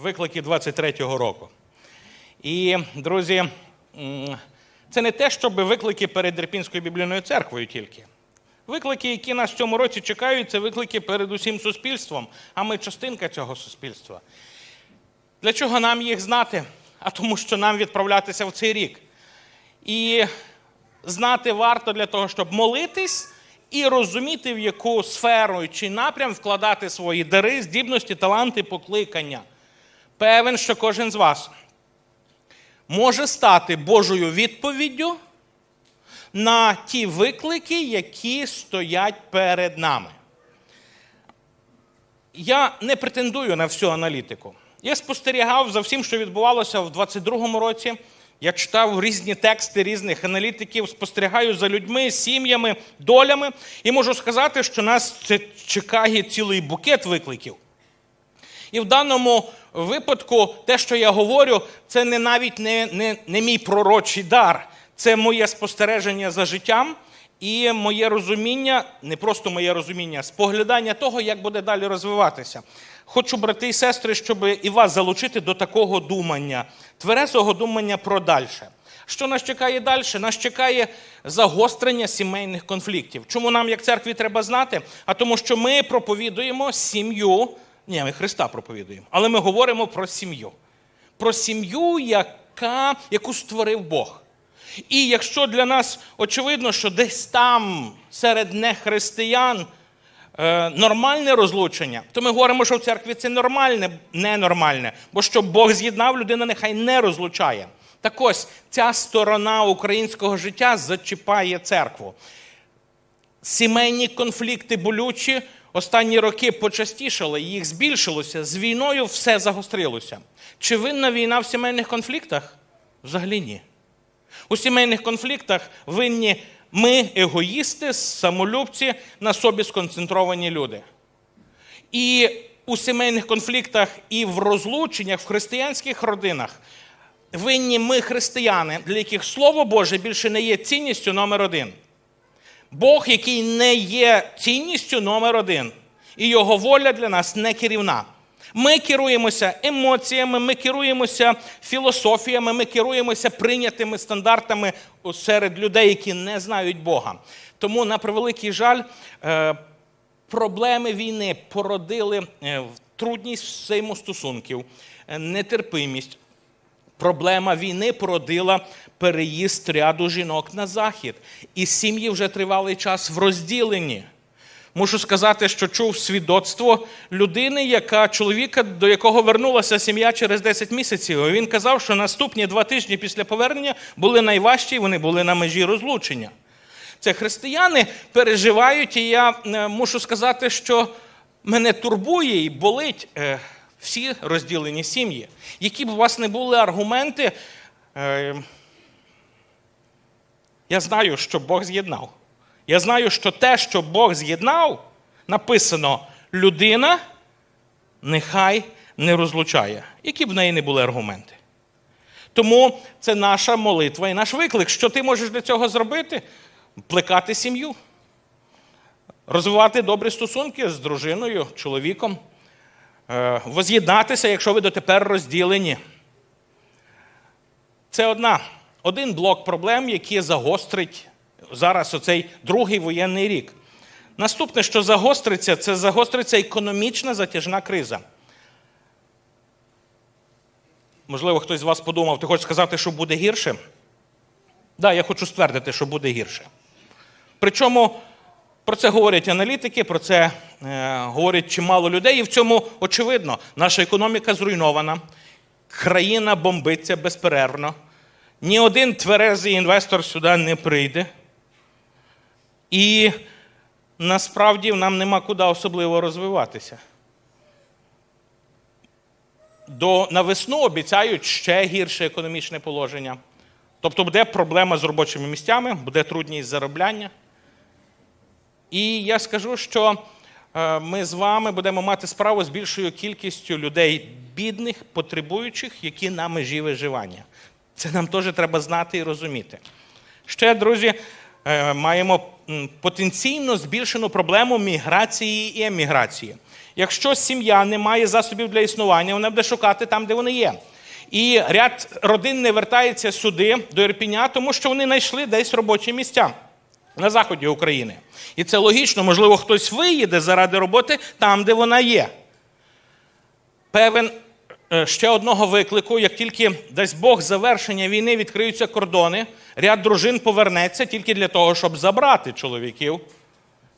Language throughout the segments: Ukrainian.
виклики 23-го року. І, друзі, це не те, щоб виклики перед Ірпінською біблійною церквою тільки. Виклики, які нас в цьому році чекають, це виклики перед усім суспільством, а ми частинка цього суспільства. Для чого нам їх знати? А тому, що нам відправлятися в цей рік. І знати варто для того, щоб молитись і розуміти, в яку сферу чи напрям вкладати свої дари, здібності, таланти, покликання. Певен, що кожен з вас може стати Божою відповіддю на ті виклики, які стоять перед нами. Я не претендую на всю аналітику. Я спостерігав за всім, що відбувалося в 22-му році. Я читав різні тексти різних аналітиків, спостерігаю за людьми, сім'ями, долями, і можу сказати, що нас це чекає цілий букет викликів. І в даному випадку те, що я говорю, це не навіть не, не, не мій пророчий дар, це моє спостереження за життям і моє розуміння, не просто моє розуміння, споглядання того, як буде далі розвиватися. Хочу, брати і сестри, щоб і вас залучити до такого думання, тверезого думання про дальше. Що нас чекає далі? Нас чекає загострення сімейних конфліктів. Чому нам, як церкві, треба знати? А тому, що ми проповідуємо сім'ю. Ні, ми Христа проповідуємо, але ми говоримо про сім'ю. Про сім'ю, яка, яку створив Бог. І якщо для нас очевидно, що десь там серед нехристиян е, нормальне розлучення, то ми говоримо, що в церкві це нормальне, ненормальне, бо що Бог з'єднав, людина нехай не розлучає. Так ось ця сторона українського життя зачіпає церкву. Сімейні конфлікти болючі останні роки почастішали, їх збільшилося. З війною все загострилося. Чи винна війна в сімейних конфліктах? Взагалі ні. У сімейних конфліктах винні ми, егоїсти, самолюбці, на собі сконцентровані люди. І у сімейних конфліктах і в розлученнях в християнських родинах винні ми, християни, для яких Слово Боже більше не є цінністю номер один. Бог, який не є цінністю номер один, і його воля для нас не керівна. Ми керуємося емоціями, ми керуємося філософіями, ми керуємося прийнятими стандартами серед людей, які не знають Бога. Тому, на превеликий жаль, е, проблеми війни породили е, трудність взаємостосунків, е, нетерпимість. Проблема війни породила переїзд ряду жінок на захід. І сім'ї вже тривалий час в розділенні. Мушу сказати, що чув свідоцтво людини, яка чоловіка, до якого вернулася сім'я через 10 місяців. Він казав, що наступні два тижні після повернення були найважчі, вони були на межі розлучення. Це християни переживають, і я е, мушу сказати, що мене турбує і болить е, всі розділені сім'ї. Які б у вас не були аргументи, е, я знаю, що Бог з'єднав. Я знаю, що те, що Бог з'єднав, написано людина нехай не розлучає, які б в неї не були аргументи. Тому це наша молитва і наш виклик. Що ти можеш для цього зробити? Плекати сім'ю, розвивати добрі стосунки з дружиною, чоловіком, воз'єднатися, якщо ви дотепер розділені. Це одна, один блок проблем, який загострить зараз оцей другий воєнний рік. Наступне, що загостриться, це загостриться економічна затяжна криза. Можливо, хтось з вас подумав, ти хочеш сказати, що буде гірше? Так, да, я хочу ствердити, що буде гірше. Причому про це говорять аналітики, про це е, говорять чимало людей, і в цьому очевидно, наша економіка зруйнована, країна бомбиться безперервно, ні один тверезий інвестор сюди не прийде. І насправді нам нема куди особливо розвиватися. До, на весну обіцяють ще гірше економічне положення. Тобто буде проблема з робочими місцями, буде трудність заробляння. І я скажу, що е, ми з вами будемо мати справу з більшою кількістю людей бідних, потребуючих, які на межі виживання. Це нам теж треба знати і розуміти. Ще, друзі, е, маємо потенційно збільшену проблему міграції і еміграції. Якщо сім'я не має засобів для існування, вона буде шукати там, де вони є. І ряд родин не вертається сюди, до Ірпіня, тому що вони знайшли десь робочі місця на заході України. І це логічно, можливо, хтось виїде заради роботи там, де вона є. Певен е, ще одного виклику, як тільки дасть Бог завершення війни, відкриються кордони, ряд дружин повернеться тільки для того, щоб забрати чоловіків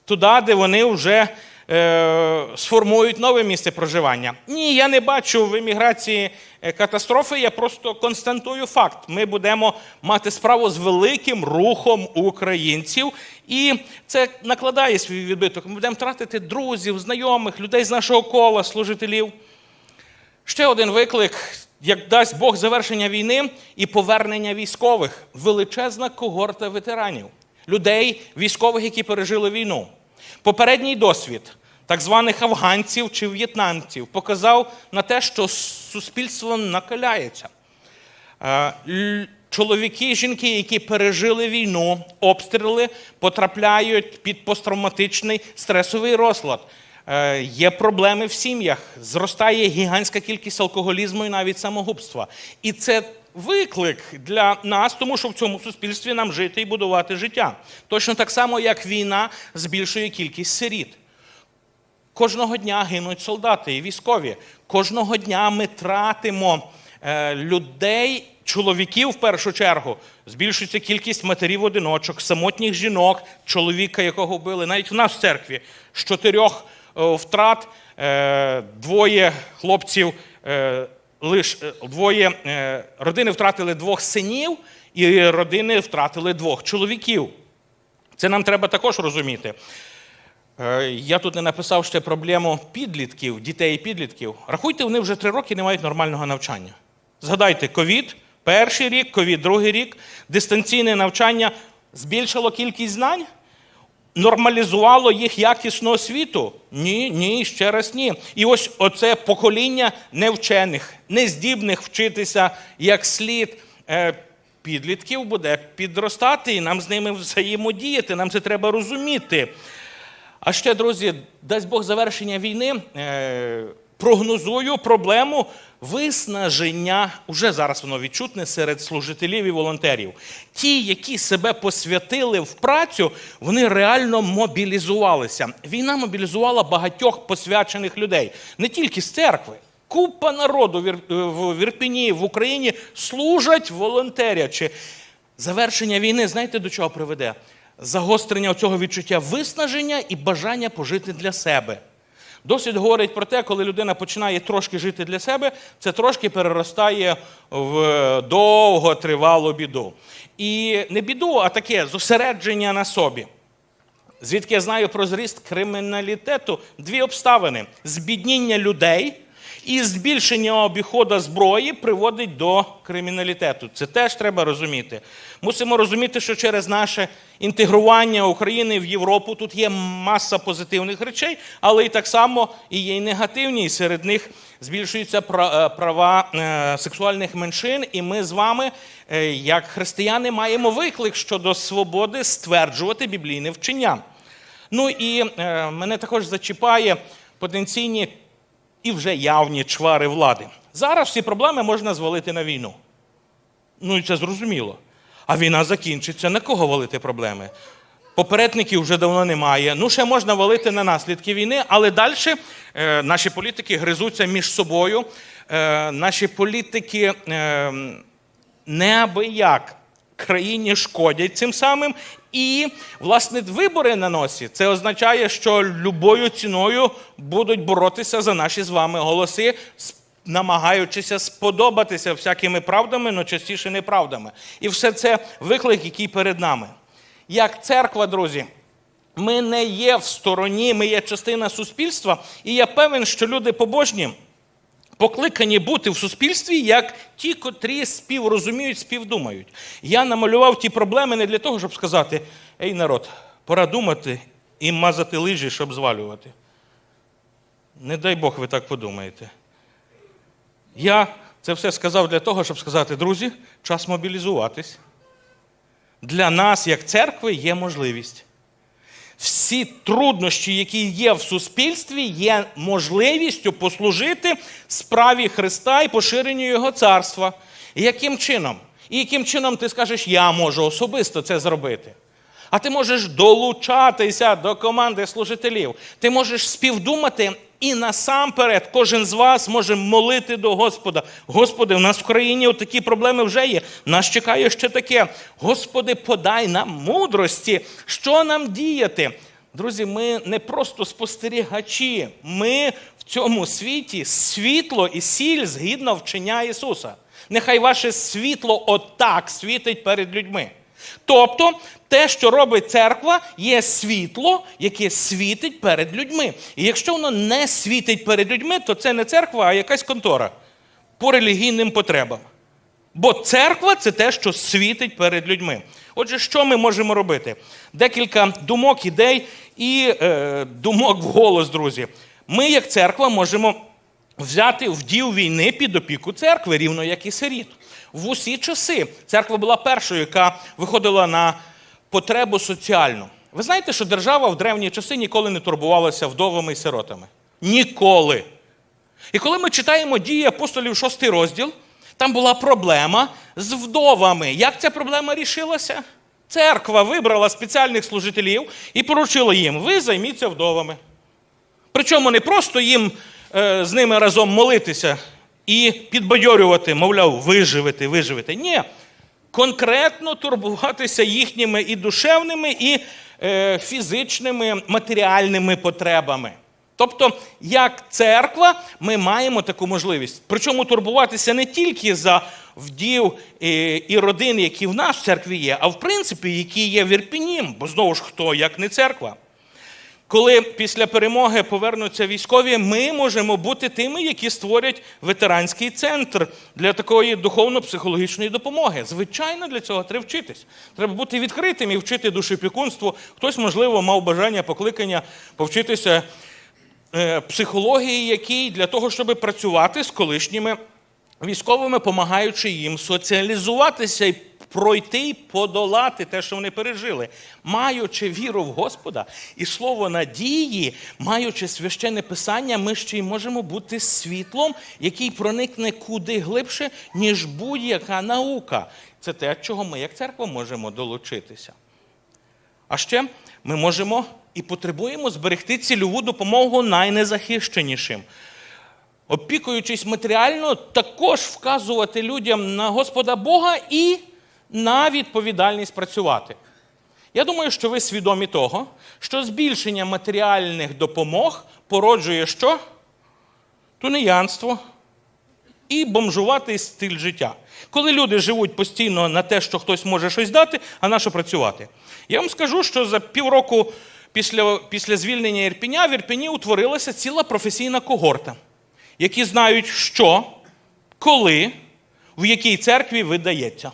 туди, де вони вже е, сформують нове місце проживання. Ні, я не бачу в еміграції е, катастрофи, я просто констатую факт. Ми будемо мати справу з великим рухом українців, і це накладає свій відбиток. Ми будемо тратити друзів, знайомих, людей з нашого кола, служителів. Ще один виклик, як дасть Бог завершення війни і повернення військових, величезна когорта ветеранів, людей, військових, які пережили війну. Попередній досвід так званих афганців чи в'єтнамців показав на те, що суспільство накаляється. Е, Чоловіки і жінки, які пережили війну, обстріли, потрапляють під посттравматичний стресовий розлад. Е, Є проблеми в сім'ях, зростає гігантська кількість алкоголізму і навіть самогубства. І це виклик для нас, тому що в цьому суспільстві нам жити і будувати життя. Точно так само, як війна збільшує кількість сиріт. Кожного дня гинуть солдати і військові. Кожного дня ми тратимо е, людей, чоловіків в першу чергу. Збільшується кількість матерів-одиночок, самотніх жінок, чоловіка, якого вбили. Навіть в нас в церкві з чотирьох е, втрат е, двоє хлопців, лиш двоє родини втратили двох синів, і родини втратили двох чоловіків. Це нам треба також розуміти. Е, Я тут не написав ще проблему підлітків, дітей і підлітків. Рахуйте, вони вже три роки не мають нормального навчання. Згадайте, ковід, перший рік, ковід, другий рік, дистанційне навчання збільшило кількість знань, нормалізувало їх якісну освіту? Ні, ні, ще раз ні. І ось оце покоління невчених, нездібних вчитися як слід. е, Підлітків буде підростати, і нам з ними взаємодіяти. Нам це треба розуміти. А ще, друзі, дасть Бог завершення війни. Е, прогнозую проблему виснаження. Уже зараз воно відчутне серед служителів і волонтерів. Ті, які себе посвятили в працю, вони реально мобілізувалися. Війна мобілізувала багатьох посвячених людей, не тільки з церкви. Купа народу в Ір- в Ірпіні, в Україні служать волонтерячи. Завершення війни, знаєте, до чого приведе? Загострення цього відчуття виснаження і бажання пожити для себе. Досвід говорить про те, коли людина починає трошки жити для себе, це трошки переростає в довготривалу біду. І не біду, а таке зосередження на собі. Звідки я знаю про зріст криміналітету? Дві обставини: збідніння людей і збільшення обіходу зброї приводить до криміналітету. Це теж треба розуміти. Мусимо розуміти, що через наше інтегрування України в Європу тут є маса позитивних речей, але і так само і є і негативні. І серед них збільшуються е, права е, сексуальних меншин. І ми з вами, е, як християни, маємо виклик щодо свободи стверджувати біблійне вчення. Ну і мене також зачіпає потенційні і вже явні чвари влади. Зараз всі проблеми можна звалити на війну. Ну і це зрозуміло. А війна закінчиться. На кого валити проблеми? Попередників вже давно немає. Ну, ще можна валити на наслідки війни, але далі е, наші політики гризуться між собою. Е, наші політики е, неабияк країні шкодять цим самим. І, власне, вибори на носі. Це означає, що любою ціною будуть боротися за наші з вами голоси, намагаючися сподобатися всякими правдами, але частіше неправдами. І все це виклик, який перед нами. Як церква, друзі, ми не є в стороні, ми є частина суспільства, і я певен, що люди побожні покликані бути в суспільстві як ті, котрі співрозуміють, співдумають. Я намалював ті проблеми не для того, щоб сказати: ей, народ, пора думати і мазати лижі, щоб звалювати. Не дай Бог, ви так подумаєте. Я це все сказав для того, щоб сказати, друзі, час мобілізуватись. Для нас, як церкви, є можливість. Всі труднощі, які є в суспільстві, є можливістю послужити справі Христа і поширенню Його царства. Яким чином? І яким чином ти скажеш, я можу особисто це зробити? А ти можеш долучатися до команди служителів. Ти можеш співдумати, і насамперед кожен з вас може молити до Господа. Господи, у нас в країні такі проблеми вже є. Нас чекає ще таке. Господи, подай нам мудрості, що нам діяти. Друзі, ми не просто спостерігачі. Ми в цьому світі світло і сіль згідно вчення Ісуса. Нехай ваше світло отак світить перед людьми. Тобто, те, що робить церква, є світло, яке світить перед людьми. І якщо воно не світить перед людьми, то це не церква, а якась контора по релігійним потребам. Бо церква це те, що світить перед людьми. Отже, що ми можемо робити? Декілька думок, ідей і е, думок в голос, друзі. Ми, як церква, можемо взяти вділ війни під опіку церкви, рівно як і сиріт. В усі часи церква була першою, яка виходила на потребу соціальну. Ви знаєте, що держава в древні часи ніколи не турбувалася вдовами і сиротами. Ніколи. І коли ми читаємо дії апостолів 6 розділ, там була проблема з вдовами. Як ця проблема рішилася? Церква вибрала спеціальних служителів і поручила їм: ви займіться вдовами. Причому не просто їм е, з ними разом молитися і підбадьорювати, мовляв, виживете, виживете. Ні. Конкретно турбуватися їхніми і душевними, і е, фізичними, матеріальними потребами. Тобто, як церква, ми маємо таку можливість. Причому турбуватися не тільки за вдів е, і родин, які в нас в церкві є, а в принципі, які є в Ірпіні, бо знову ж хто, як не церква. Коли після перемоги повернуться військові, ми можемо бути тими, які створять ветеранський центр для такої духовно-психологічної допомоги. Звичайно, для цього треба вчитись. Треба бути відкритим і вчити душепікунству. Хтось, можливо, мав бажання покликання повчитися е, психології, якій для того, щоб працювати з колишніми військовими, допомагаючи їм соціалізуватися і пройти і подолати те, що вони пережили. Маючи віру в Господа і слово надії, маючи священне писання, ми ще й можемо бути світлом, який проникне куди глибше, ніж будь-яка наука. Це те, чого ми, як церква, можемо долучитися. А ще ми можемо і потребуємо зберегти цільову допомогу найнезахищенішим. Опікуючись матеріально, також вказувати людям на Господа Бога і на відповідальність працювати. Я думаю, що ви свідомі того, що збільшення матеріальних допомог породжує що? Тунеянство і бомжуватий стиль життя. Коли люди живуть постійно на те, що хтось може щось дати, а на що працювати. Я вам скажу, що за півроку після, після звільнення Ірпіня в Ірпіні утворилася ціла професійна когорта, які знають, що, коли, в якій церкві видається.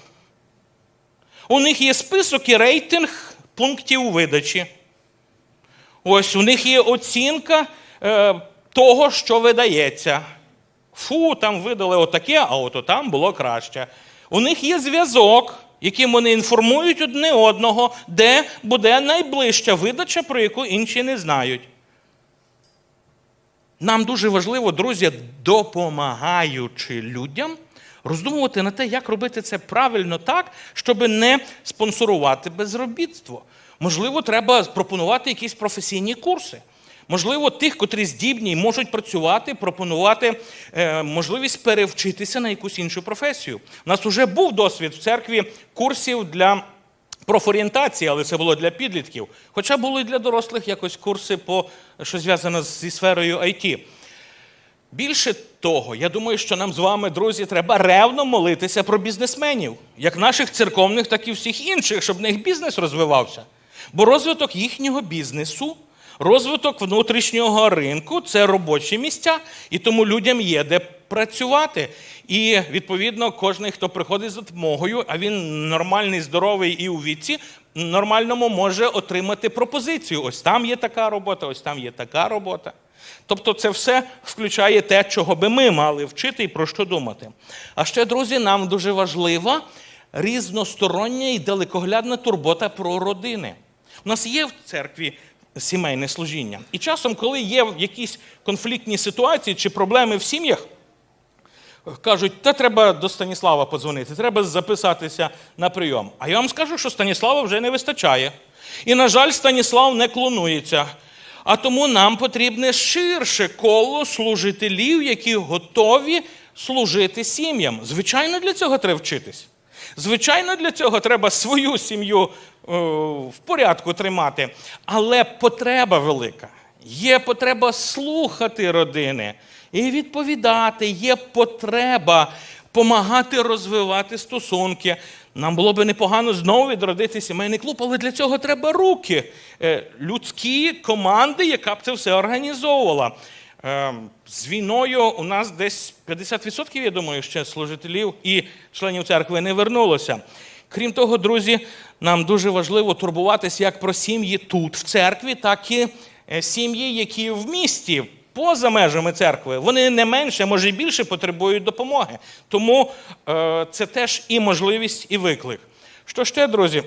У них є список і рейтинг пунктів видачі. Ось у них є оцінка е, того, що видається. Фу, там видали отаке, а от там було краще. У них є зв'язок, яким вони інформують одне одного, де буде найближча видача, про яку інші не знають. Нам дуже важливо, друзі, допомагаючи людям, роздумувати на те, як робити це правильно так, щоб не спонсорувати безробітство. Можливо, треба пропонувати якісь професійні курси. Можливо, тих, котрі здібні і можуть працювати, пропонувати е, можливість перевчитися на якусь іншу професію. У нас вже був досвід в церкві курсів для профорієнтації, але це було для підлітків. Хоча були для дорослих якось курси, по, що зв'язано зі сферою IT. Більше того, я думаю, що нам з вами, друзі, треба ревно молитися про бізнесменів, як наших церковних, так і всіх інших, щоб в них бізнес розвивався. Бо розвиток їхнього бізнесу, розвиток внутрішнього ринку це робочі місця, і тому людям є де працювати. І відповідно, кожен, хто приходить з допомогою, а він нормальний, здоровий і у віці, нормальному може отримати пропозицію. Ось там є така робота, ось там є така робота. Тобто це все включає те, чого би ми мали вчити і про що думати. А ще, друзі, нам дуже важлива різностороння і далекоглядна турбота про родини. У нас є в церкві сімейне служіння. І часом, коли є якісь конфліктні ситуації чи проблеми в сім'ях, кажуть, та треба до Станіслава подзвонити, треба записатися на прийом. А я вам скажу, що Станіслава вже не вистачає. І, на жаль, Станіслав не клонується. А тому нам потрібне ширше коло служителів, які готові служити сім'ям. Звичайно, для цього треба вчитись. Звичайно, для цього треба свою сім'ю е, в порядку тримати. Але потреба велика. Є потреба слухати родини і відповідати. Є потреба допомагати розвивати стосунки. Нам було би непогано знову відродити сімейний клуб, але для цього треба руки, е, людські команди, яка б це все організовувала. Е, З війною у нас десь 50%, я думаю, ще служителів і членів церкви не вернулося. Крім того, друзі, нам дуже важливо турбуватися як про сім'ї тут, в церкві, так і е, сім'ї, які в місті, поза межами церкви. Вони не менше, може і більше потребують допомоги. Тому е, це теж і можливість, і виклик. Що ще, друзі?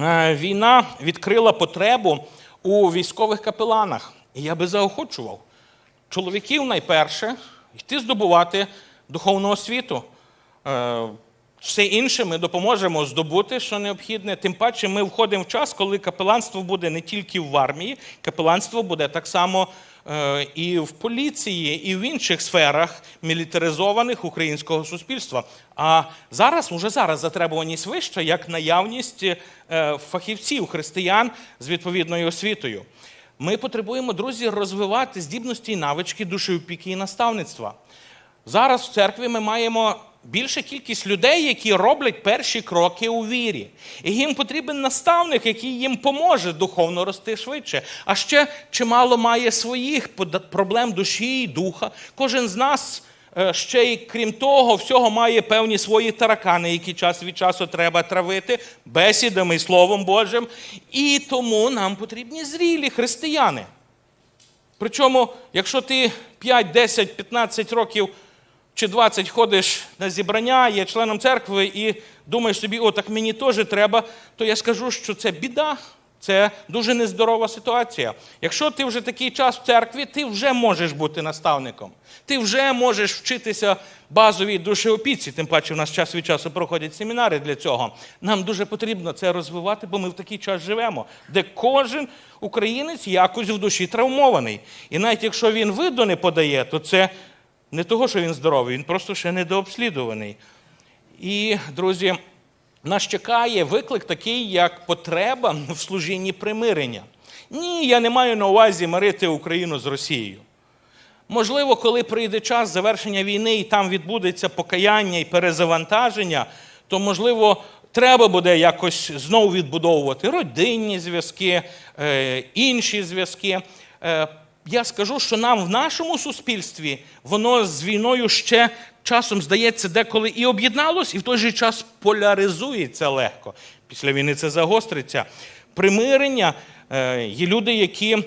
Е, Війна відкрила потребу у військових капеланах. І я би заохочував чоловіків найперше йти здобувати духовну освіту. Е, Все інше ми допоможемо здобути, що необхідне. Тим паче, ми входимо в час, коли капеланство буде не тільки в армії, капеланство буде так само і в поліції, і в інших сферах мілітаризованих українського суспільства. А зараз, уже зараз, затребуваність вища, як наявність е, фахівців, християн з відповідною освітою. Ми потребуємо, друзі, розвивати здібності і навички душеопіки і наставництва. Зараз в церкві ми маємо більша кількість людей, які роблять перші кроки у вірі. І їм потрібен наставник, який їм поможе духовно рости швидше. А ще чимало має своїх проблем душі і духа. Кожен з нас. е, Ще й крім того, всього має певні свої таракани, які час від часу треба травити бесідами і Словом Божим. І тому нам потрібні зрілі християни. Причому, якщо ти 5, 10, 15 років чи 20 ходиш на зібрання, є членом церкви і думаєш собі, о, так мені теж треба, то я скажу, що це біда. Це дуже нездорова ситуація. Якщо ти вже такий час в церкві, ти вже можеш бути наставником. Ти вже можеш вчитися базовій душеопіці, тим паче в нас час від часу проходять семінари для цього. Нам дуже потрібно це розвивати, бо ми в такий час живемо, де кожен українець якось в душі травмований. І навіть якщо він виду не подає, то це не того, що він здоровий, він просто ще недообслідуваний. І, друзі, нас чекає виклик такий, як потреба в служінні примирення. Ні, я не маю на увазі мирити Україну з Росією. Можливо, коли прийде час завершення війни і там відбудеться покаяння і перезавантаження, то, можливо, треба буде якось знову відбудовувати родинні зв'язки, е, інші зв'язки. Я скажу, що нам в нашому суспільстві воно з війною ще часом здається деколи і об'єдналось, і в той же час поляризується легко. Після війни це загостриться. Примирення е, є люди, які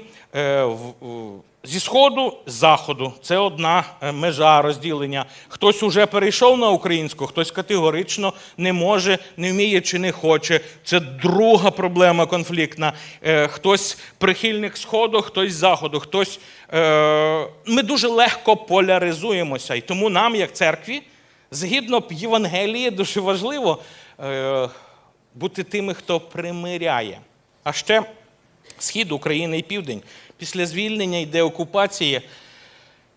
зі сходу з заходу це одна е, межа розділення. Хтось уже перейшов на українську, хтось категорично не може, не вміє чи не хоче. Це друга проблема конфліктна. Е, Хтось прихильник сходу, хтось заходу, хтось. е, Ми дуже легко поляризуємося. І тому нам, як церкві, згідно Євангелії, дуже важливо е, бути тими, хто примиряє. А ще схід України і південь. Після звільнення і деокупації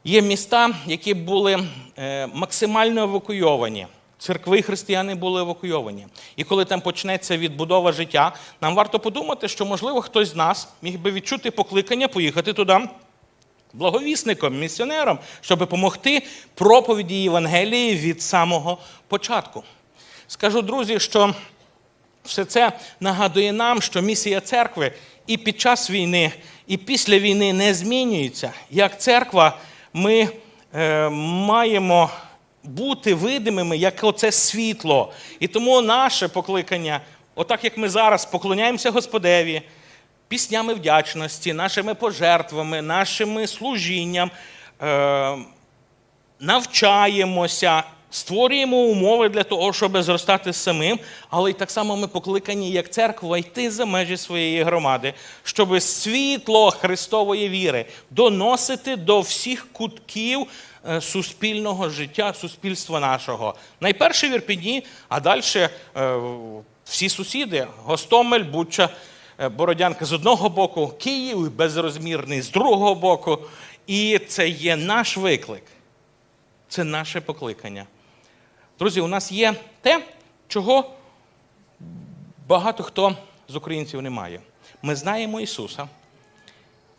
є міста, які були е, максимально евакуйовані. Церкви християни були евакуйовані. І коли там почнеться відбудова життя, нам варто подумати, що, можливо, хтось з нас міг би відчути покликання поїхати туди благовісником, місіонером, щоб допомогти проповіді Євангелії від самого початку. Скажу, друзі, що все це нагадує нам, що місія церкви і під час війни, і після війни не змінюється. Як церква, ми е, маємо бути видимими як оце світло. І тому наше покликання, отак як ми зараз поклоняємося Господеві, піснями вдячності, нашими пожертвами, нашими служінням. Е, навчаємося, створюємо умови для того, щоб зростати самим, але й так само ми покликані як церква йти за межі своєї громади, щоб світло Христової віри доносити до всіх кутків е, суспільного життя, суспільства нашого. Найперше в Ірпіні, а далі всі сусіди: Гостомель, Буча, е, Бородянка з одного боку, Київ безрозмірний з другого боку. І це є наш виклик. Це наше покликання. Друзі, у нас є те, чого багато хто з українців не має. Ми знаємо Ісуса.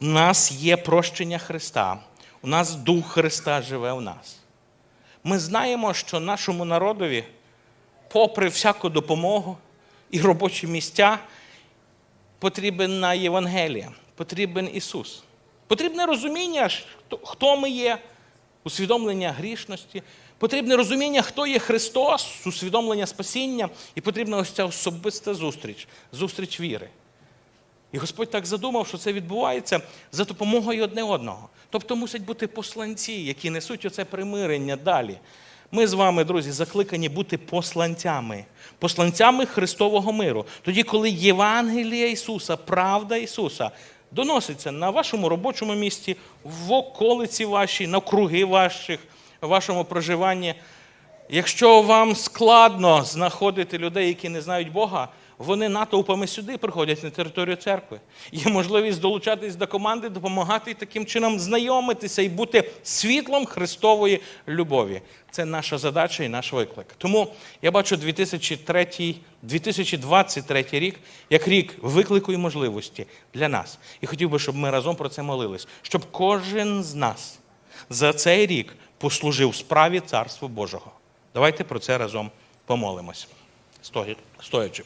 У нас є прощення Христа. У нас Дух Христа живе у нас. Ми знаємо, що нашому народові, попри всяку допомогу і робочі місця, потрібна Євангелія, потрібен Ісус. Потрібне розуміння, хто ми є, усвідомлення грішності, потрібне розуміння, хто є Христос, усвідомлення спасіння, і потрібна ось ця особиста зустріч, зустріч віри. І Господь так задумав, що це відбувається за допомогою одне одного. Тобто мусять бути посланці, які несуть оце примирення далі. Ми з вами, друзі, закликані бути посланцями, посланцями Христового миру. Тоді, коли Євангелія Ісуса, правда Ісуса доноситься на вашому робочому місці, в околиці вашій, на круги ваших, вашому проживанні. Якщо вам складно знаходити людей, які не знають Бога, вони натовпами сюди приходять на територію церкви. Є можливість долучатись до команди, допомагати і таким чином знайомитися і бути світлом Христової любові. Це наша задача і наш виклик. Тому я бачу 2003, 2023 рік як рік виклику і можливості для нас. І хотів би, щоб ми разом про це молились, щоб кожен з нас за цей рік послужив справі Царства Божого. Давайте про це разом помолимось, стоячи.